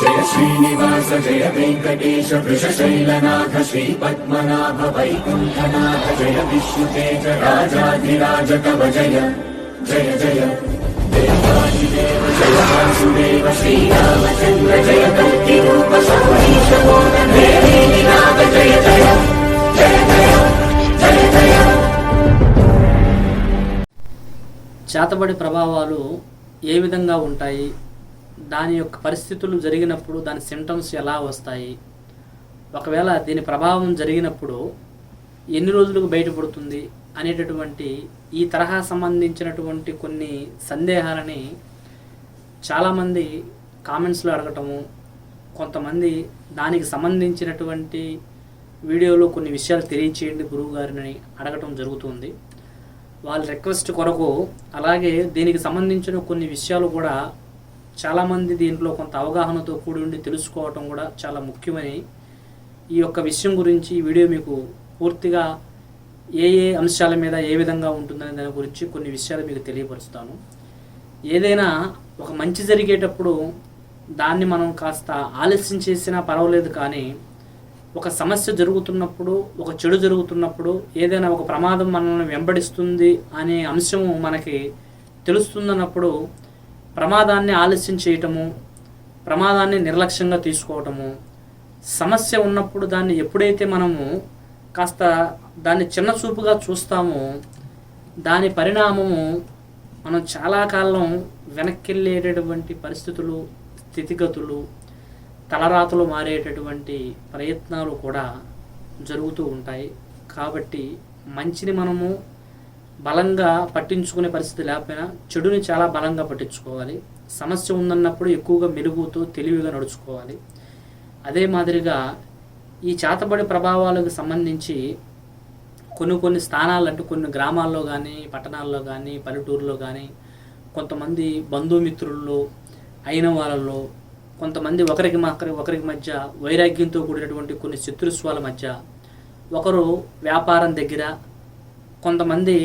జయ శ్రీనివాస జయ వెంకటేశ వృషశైలనాథ శ్రీ పద్మనాభ వైకుంఠనాథ జయ విష్ణుతేజ రాజాధిరాజ కవ జయ జయ జయ. దేవాదిదేవ జయ వాసుదేవ శ్రీరామచంద్ర జయ కల్కి రూప శౌరీశ నాథ జయ జయ జయ జయ జయ జయ. చేతబడి ప్రభావాలు ఏ విధంగా ఉంటాయి? దాని యొక్క పరిస్థితులు జరిగినప్పుడు దాని సిమ్టమ్స్ ఎలా వస్తాయి? ఒకవేళ దీని ప్రభావం జరిగినప్పుడు ఎన్ని రోజులకు బయటపడుతుంది అనేటటువంటి ఈ తరహా సంబంధించినటువంటి కొన్ని సందేహాలని చాలామంది కామెంట్స్లో అడగటము కొంతమంది దానికి సంబంధించినటువంటి వీడియోలో కొన్ని విషయాలు తెలియచేయండి గురువు గారిని అడగటం జరుగుతుంది. వాళ్ళ రిక్వెస్ట్ కొరకు అలాగే దీనికి సంబంధించిన కొన్ని విషయాలు కూడా చాలామంది దీంట్లో కొంత అవగాహనతో కూడి ఉండి తెలుసుకోవటం కూడా చాలా ముఖ్యమని ఈ యొక్క విషయం గురించి ఈ వీడియో మీకు పూర్తిగా ఏ ఏ అంశాల మీద ఏ విధంగా ఉంటుందనే దాని గురించి కొన్ని విషయాలు మీకు తెలియపరుస్తాను. ఏదైనా ఒక మంచి జరిగేటప్పుడు దాన్ని మనం కాస్త ఆలస్యం చేసినా పర్వాలేదు కానీ ఒక సమస్య జరుగుతున్నప్పుడు ఒక చెడు జరుగుతున్నప్పుడు ఏదైనా ఒక ప్రమాదం మనల్ని వెంబడిస్తుంది అనే అంశము మనకి తెలుస్తుందన్నప్పుడు ప్రమాదాన్ని ఆలస్యం చేయటము ప్రమాదాన్ని నిర్లక్ష్యంగా తీసుకోవటము సమస్య ఉన్నప్పుడు దాన్ని ఎప్పుడైతే మనము కాస్త దాన్ని చిన్న చూపుగా చూస్తామో దాని పరిణామము మనం చాలా కాలం వెనక్కి పరిస్థితులు స్థితిగతులు తలరాతలు మారేటటువంటి ప్రయత్నాలు కూడా జరుగుతూ ఉంటాయి. కాబట్టి మంచిని మనము బలంగా పట్టించుకునే పరిస్థితి లేకపోయినా చెడుని చాలా బలంగా పట్టించుకోవాలి. సమస్య ఉందన్నప్పుడు ఎక్కువగా మెరుగుతో తెలివిగా నడుచుకోవాలి. అదే మాదిరిగా ఈ చేతబడి ప్రభావాలకు సంబంధించి కొన్ని కొన్ని స్థానాలు అంటే కొన్ని గ్రామాల్లో కానీ పట్టణాల్లో కానీ పల్లెటూరులో కానీ కొంతమంది బంధుమిత్రుల్లో అయిన వాళ్ళలో కొంతమంది ఒకరికి ఒకరి ఒకరికి మధ్య వైరాగ్యంతో కూడినటువంటి కొన్ని శత్రుత్వాల మధ్య ఒకరు వ్యాపారం దగ్గర కొంతమంది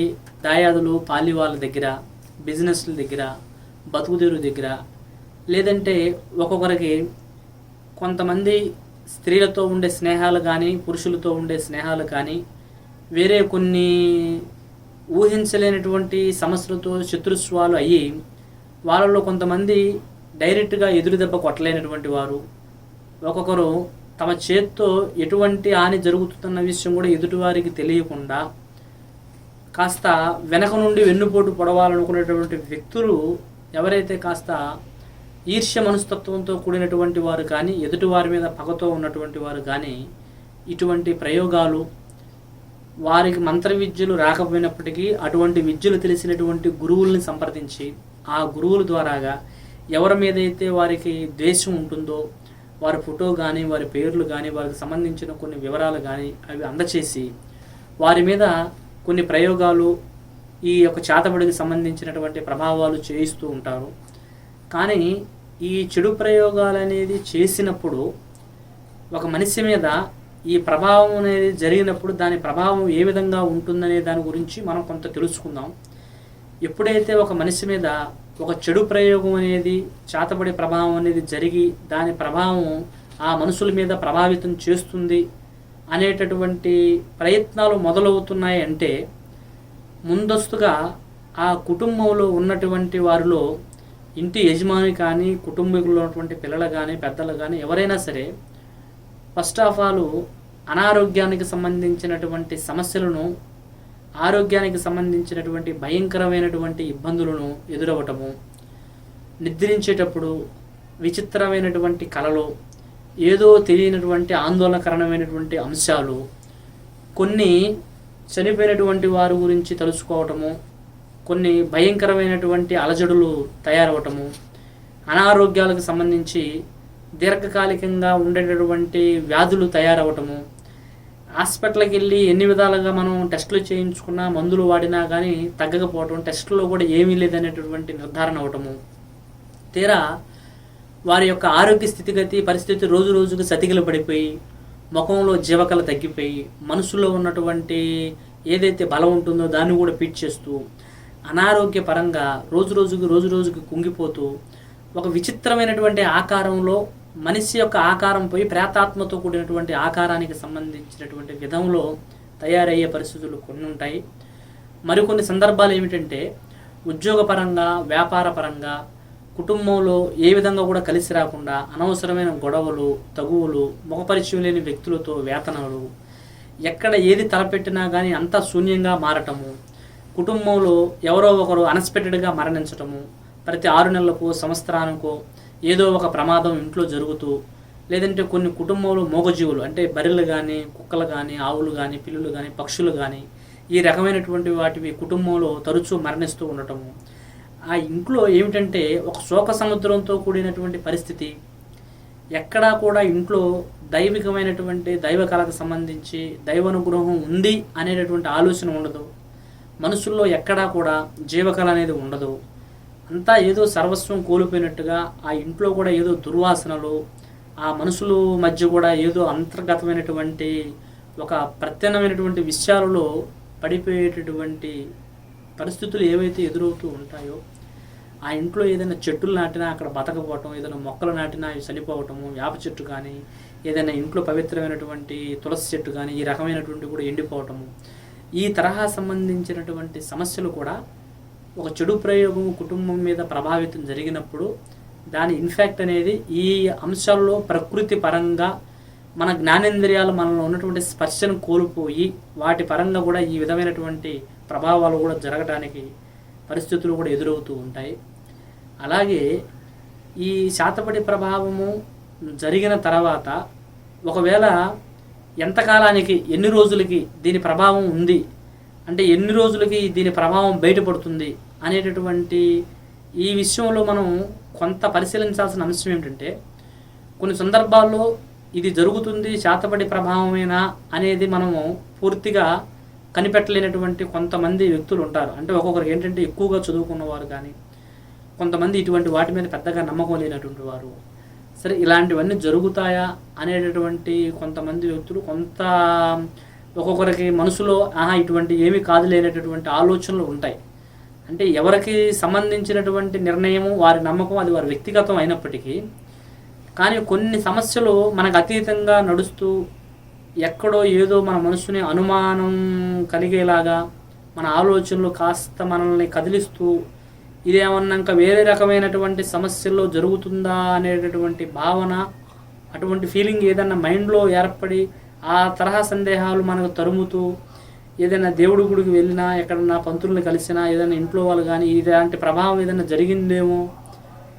దాయాదులు పాలి వాళ్ళ దగ్గర బిజినెస్ల దగ్గర బతుకుదేరు దగ్గర లేదంటే ఒక్కొక్కరికి కొంతమంది స్త్రీలతో ఉండే స్నేహాలు కానీ పురుషులతో ఉండే స్నేహాలు కానీ వేరే కొన్ని ఊహించలేనటువంటి సమస్యలతో శత్రుత్వాలు అయ్యి వాళ్ళలో కొంతమంది డైరెక్ట్గా ఎదురు దెబ్బ కొట్టలేనటువంటి వారు ఒక్కొక్కరు తమ చేత్తో ఎటువంటి హాని జరుగుతున్న విషయం కూడా ఎదుటివారికి తెలియకుండా కాస్త వెనక నుండి వెన్నుపోటు పొడవాలనుకునేటువంటి వ్యక్తులు ఎవరైతే కాస్త ఈర్ష్య మనస్తత్వంతో కూడినటువంటి వారు కానీ ఎదుటివారి మీద పగతో ఉన్నటువంటి వారు కానీ ఇటువంటి ప్రయోగాలు వారికి మంత్ర విద్యలు రాకపోయినప్పటికీ అటువంటి విద్యలు తెలిసినటువంటి గురువుల్ని సంప్రదించి ఆ గురువుల ద్వారాగా ఎవరి మీదైతే వారికి ద్వేషం ఉంటుందో వారి ఫోటో కానీ వారి పేర్లు కానీ వారికి సంబంధించిన కొన్ని వివరాలు కానీ అవి అందచేసి వారి మీద కొన్ని ప్రయోగాలు ఈ యొక్క చేతబడికి సంబంధించినటువంటి ప్రభావాలు చేయిస్తూ ఉంటారు. కానీ ఈ చెడు ప్రయోగాలు అనేది చేసినప్పుడు ఒక మనిషి మీద ఈ ప్రభావం అనేది జరిగినప్పుడు దాని ప్రభావం ఏ విధంగా ఉంటుందనే దాని గురించి మనం కొంత తెలుసుకుందాం. ఎప్పుడైతే ఒక మనిషి మీద ఒక చెడు ప్రయోగం అనేది చేతబడి ప్రభావం అనేది జరిగి దాని ప్రభావం ఆ మనుషుల మీద ప్రభావితం చేస్తుంది అనేటటువంటి ప్రయత్నాలు మొదలవుతున్నాయి అంటే ముందస్తుగా ఆ కుటుంబంలో ఉన్నటువంటి వారిలో ఇంటి యజమాని కానీ కుటుంబీకులు ఉన్నటువంటి పిల్లలు కానీ పెద్దలు కానీ ఎవరైనా సరే ఫస్ట్ ఆఫ్ ఆల్ అనారోగ్యానికి సంబంధించినటువంటి సమస్యలను ఆరోగ్యానికి సంబంధించినటువంటి భయంకరమైనటువంటి ఇబ్బందులను ఎదురవ్వటము నిద్రించేటప్పుడు విచిత్రమైనటువంటి కళలు ఏదో తెలియనటువంటి ఆందోళనకరణమైనటువంటి అంశాలు కొన్ని చనిపోయినటువంటి వారి గురించి తెలుసుకోవటము కొన్ని భయంకరమైనటువంటి అలజడులు తయారవటము అనారోగ్యాలకు సంబంధించి దీర్ఘకాలికంగా ఉండేటటువంటి వ్యాధులు తయారవటము హాస్పిటల్కి వెళ్ళి ఎన్ని విధాలుగా మనం టెస్టులు చేయించుకున్నా మందులు వాడినా కానీ తగ్గకపోవటం టెస్టులో కూడా ఏమీ లేదనేటటువంటి నిర్ధారణ అవటము తీరా వారి యొక్క ఆరోగ్య స్థితిగతి పరిస్థితి రోజు రోజుకు సతికిల పడిపోయి ముఖంలో జీవకళ తగ్గిపోయి మనసులో ఉన్నటువంటి ఏదైతే బలం ఉంటుందో దాన్ని కూడా పీట్ చేస్తూ అనారోగ్య పరంగా రోజు రోజుకి రోజు రోజుకి కుంగిపోతూ ఒక విచిత్రమైనటువంటి ఆకారంలో మనిషి యొక్క ఆకారం పోయి ప్రేతాత్మతో కూడినటువంటి ఆకారానికి సంబంధించినటువంటి విధంలో తయారయ్యే పరిస్థితులు కొన్ని ఉంటాయి. మరికొన్ని సందర్భాలు ఏమిటంటే ఉద్యోగపరంగా వ్యాపారపరంగా కుటుంబంలో ఏ విధంగా కూడా కలిసి రాకుండా అనవసరమైన గొడవలు తగువులు ముఖపరిచయం లేని వ్యక్తులతో వేతనాలు ఎక్కడ ఏది తలపెట్టినా కానీ అంతా శూన్యంగా మారటము కుటుంబంలో ఎవరో ఒకరు అన్ఎక్స్పెక్టెడ్గా మరణించటము ప్రతి ఆరు నెలలకు సంవత్సరానికో ఏదో ఒక ప్రమాదం ఇంట్లో జరుగుతూ లేదంటే కొన్ని కుటుంబంలో మూగజీవులు అంటే బర్రెలు కానీ కుక్కలు కానీ ఆవులు కానీ పిల్లులు కానీ పక్షులు కానీ ఈ రకమైనటువంటి వాటివి కుటుంబంలో తరచూ మరణిస్తూ ఉండటము. ఆ ఇంట్లో ఏమిటంటే ఒక శోక సముద్రంతో కూడినటువంటి పరిస్థితి. ఎక్కడా కూడా ఇంట్లో దైవికమైనటువంటి దైవ కళకు సంబంధించి దైవానుగ్రహం ఉంది అనేటటువంటి ఆలోచన ఉండదు. మనుషుల్లో ఎక్కడా కూడా జీవకళ అనేది ఉండదు. అంతా ఏదో సర్వస్వం కోల్పోయినట్టుగా ఆ ఇంట్లో కూడా ఏదో దుర్వాసనలు ఆ మనుషుల మధ్య కూడా ఏదో అంతర్గతమైనటువంటి ఒక ప్రత్యన్నమైనటువంటి విషయాలలో పడిపోయేటటువంటి పరిస్థితులు ఏవైతే ఎదురవుతూ ఉంటాయో ఆ ఇంట్లో ఏదైనా చెట్టులు నాటినా అక్కడ బతకపోవటం ఏదైనా మొక్కలు నాటినా అవి చనిపోవటము వేప చెట్టు కానీ ఏదైనా ఇంట్లో పవిత్రమైనటువంటి తులసి చెట్టు కానీ ఈ రకమైనటువంటి కూడా ఎండిపోవటము. ఈ తరహా సంబంధించినటువంటి సమస్యలు కూడా ఒక చెడు ప్రయోగం కుటుంబం మీద ప్రభావితం జరిగినప్పుడు దాని ఇన్ఫాక్ట్ అనేది ఈ అంశాల్లో ప్రకృతి పరంగా మన జ్ఞానేంద్రియాలు మనలో ఉన్నటువంటి స్పర్శను కోల్పోయి వాటి పరంగా కూడా ఈ విధమైనటువంటి ప్రభావాలు కూడా జరగడానికి పరిస్థితులు కూడా ఎదురవుతూ ఉంటాయి. అలాగే ఈ శాతపడి ప్రభావము జరిగిన తర్వాత ఒకవేళ ఎంతకాలానికి ఎన్ని రోజులకి దీని ప్రభావం ఉంది? అంటే ఎన్ని రోజులకి దీని ప్రభావం బయటపడుతుంది అనేటటువంటి ఈ విషయంలో మనం కొంత పరిశీలించాల్సిన అంశం ఏమిటంటే కొన్ని సందర్భాల్లో ఇది జరుగుతుంది శాతపడి ప్రభావమేనా అనేది మనము పూర్తిగా కనిపెట్టలేనటువంటి కొంతమంది వ్యక్తులు ఉంటారు. అంటే ఒక్కొక్కరికి ఏంటంటే ఎక్కువగా చదువుకున్నవారు కానీ కొంతమంది ఇటువంటి వాటి మీద పెద్దగా నమ్మకం లేనటువంటి వారు. సరే ఇలాంటివన్నీ జరుగుతాయా అనేటటువంటి కొంతమంది వ్యక్తులు కొంత ఒక్కొక్కరికి మనసులో ఆహా ఇటువంటి ఏమీ కాదు లేనటువంటి ఆలోచనలు ఉంటాయి. అంటే ఎవరికి సంబంధించినటువంటి నిర్ణయము వారి నమ్మకం అది వారి వ్యక్తిగతం అయినప్పటికీ కానీ కొన్ని సమస్యలు మనకు అతీతంగా నడుస్తూ ఎక్కడో ఏదో మన మనసుని అనుమానం కలిగేలాగా మన ఆలోచనలు కాస్త మనల్ని కదిలిస్తూ ఇది ఏమన్నాక వేరే రకమైనటువంటి సమస్యల్లో జరుగుతుందా అనేటటువంటి భావన అటువంటి ఫీలింగ్ ఏదన్నా మైండ్లో ఏర్పడి ఆ తరహా సందేహాలు మనకు తరుముతూ ఏదైనా దేవుడి గుడికి వెళ్ళినా ఎక్కడన్నా పంతుల్ని కలిసినా ఏదైనా ఇంట్లో వాళ్ళు కానీ ఇలాంటి ప్రభావం ఏదైనా జరిగిందేమో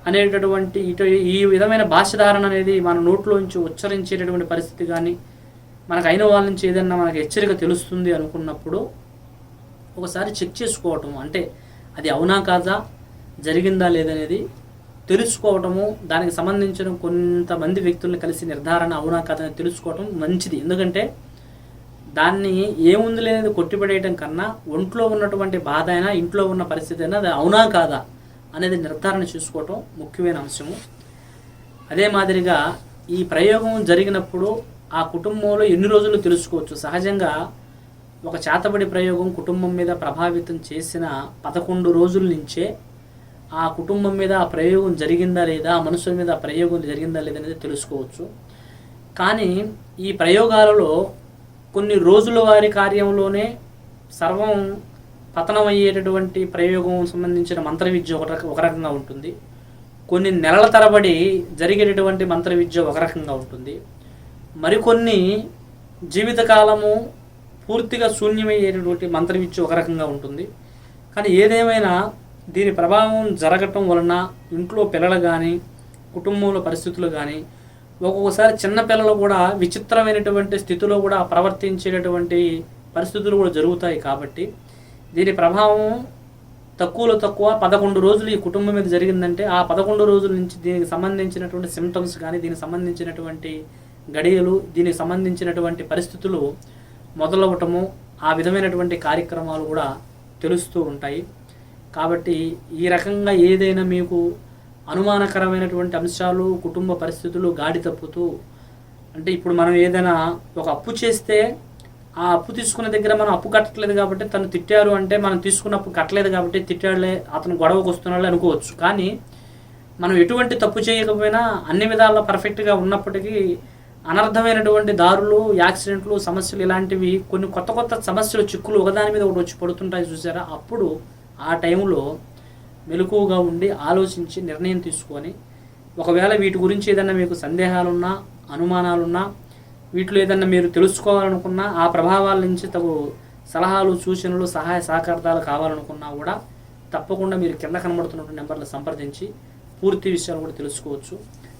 అనేటటువంటి ఇటు ఈ విధమైన భాషధారణ అనేది మన నోట్లోంచి ఉచ్చరించేటటువంటి పరిస్థితి కానీ మనకు అయిన వాళ్ళ నుంచి ఏదైనా మనకు హెచ్చరిక తెలుస్తుంది అనుకున్నప్పుడు ఒకసారి చెక్ చేసుకోవటం. అంటే అది అవునా కాదా? జరిగిందా లేదనేది తెలుసుకోవటము దానికి సంబంధించిన కొంతమంది వ్యక్తులను కలిసి నిర్ధారణ అవునా కాదని తెలుసుకోవటం మంచిది. ఎందుకంటే దాన్ని ఏముంది లేనిది కొట్టిపడేయటం కన్నా ఒంట్లో ఉన్నటువంటి బాధ అయినా ఇంట్లో ఉన్న పరిస్థితి అయినా అది అవునా కాదా అనేది నిర్ధారణ చేసుకోవటం ముఖ్యమైన అంశము. అదే మాదిరిగా ఈ ప్రయోగం జరిగినప్పుడు ఆ కుటుంబంలో ఎన్ని రోజులు తెలుసుకోవచ్చు? సహజంగా ఒక చేతబడి ప్రయోగం కుటుంబం మీద ప్రభావితం చేసిన పదకొండు రోజుల నుంచే ఆ కుటుంబం మీద ఆ ప్రయోగం జరిగిందా లేదా ఆ మనుషుల మీద ఆ ప్రయోగం జరిగిందా లేదా అనేది తెలుసుకోవచ్చు. కానీ ఈ ప్రయోగాలలో కొన్ని రోజుల వారి కార్యంలోనే సర్వం పతనం అయ్యేటటువంటి ప్రయోగం సంబంధించిన మంత్ర విద్య ఒక రక ఒక రకంగా ఉంటుంది. కొన్ని నెలల తరబడి జరిగేటటువంటి మంత్ర విద్య ఒక రకంగా ఉంటుంది. మరికొన్ని జీవితకాలము పూర్తిగా శూన్యమయ్యేటటువంటి మంత్ర విద్య ఒక రకంగా ఉంటుంది. కానీ ఏదేమైనా దీని ప్రభావం జరగటం వలన ఇంట్లో పిల్లలు కానీ కుటుంబంలో పరిస్థితులు కానీ ఒక్కొక్కసారి చిన్న పిల్లలు కూడా విచిత్రమైనటువంటి స్థితిలో కూడా ప్రవర్తించేటటువంటి పరిస్థితులు కూడా జరుగుతాయి కాబట్టి దీని ప్రభావం తక్కువలో తక్కువ పదకొండు రోజులు ఈ కుటుంబం మీద జరిగిందంటే ఆ పదకొండు రోజుల నుంచి దీనికి సంబంధించినటువంటి సిమ్టమ్స్ కానీ దీనికి సంబంధించినటువంటి గడియలు దీనికి సంబంధించినటువంటి పరిస్థితులు మొదలవటము ఆ విధమైనటువంటి కార్యక్రమాలు కూడా తెలుస్తూ ఉంటాయి. కాబట్టి ఈ రకంగా ఏదైనా మీకు అనుమానకరమైనటువంటి అంశాలు కుటుంబ పరిస్థితులు గాడి తప్పుతూ అంటే ఇప్పుడు మనం ఏదైనా ఒక అప్పు చేస్తే ఆ అప్పు తీసుకున్న దగ్గర మనం అప్పు కట్టట్లేదు కాబట్టి తను తిట్టారు అంటే మనం తీసుకున్న అప్పు కట్టలేదు కాబట్టి తిట్టాడులే అతను గొడవకు వస్తున్నాడు అనుకోవచ్చు. కానీ మనం ఎటువంటి తప్పు చేయకపోయినా అన్ని విధాల పర్ఫెక్ట్గా ఉన్నప్పటికీ అనర్థమైనటువంటి దారులు యాక్సిడెంట్లు సమస్యలు ఇలాంటివి కొన్ని కొత్త కొత్త సమస్యలు చిక్కులు ఒకదాని మీద ఒకటి వచ్చి పడుతుంటాయి చూసారా? అప్పుడు ఆ టైంలో మెలకువగా ఉండి ఆలోచించి నిర్ణయం తీసుకొని ఒకవేళ వీటి గురించి ఏదన్నా మీకు సందేహాలున్నా అనుమానాలున్నా వీటిలో ఏదన్నా మీరు తెలుసుకోవాలనుకున్నా ఆ ప్రభావాల నుంచి తగు సలహాలు సూచనలు సహాయ సహకారాలు కావాలనుకున్నా కూడా తప్పకుండా మీరు కింద కనబడుతున్నటువంటి నెంబర్లు సంప్రదించి పూర్తి విషయాలు కూడా తెలుసుకోవచ్చు.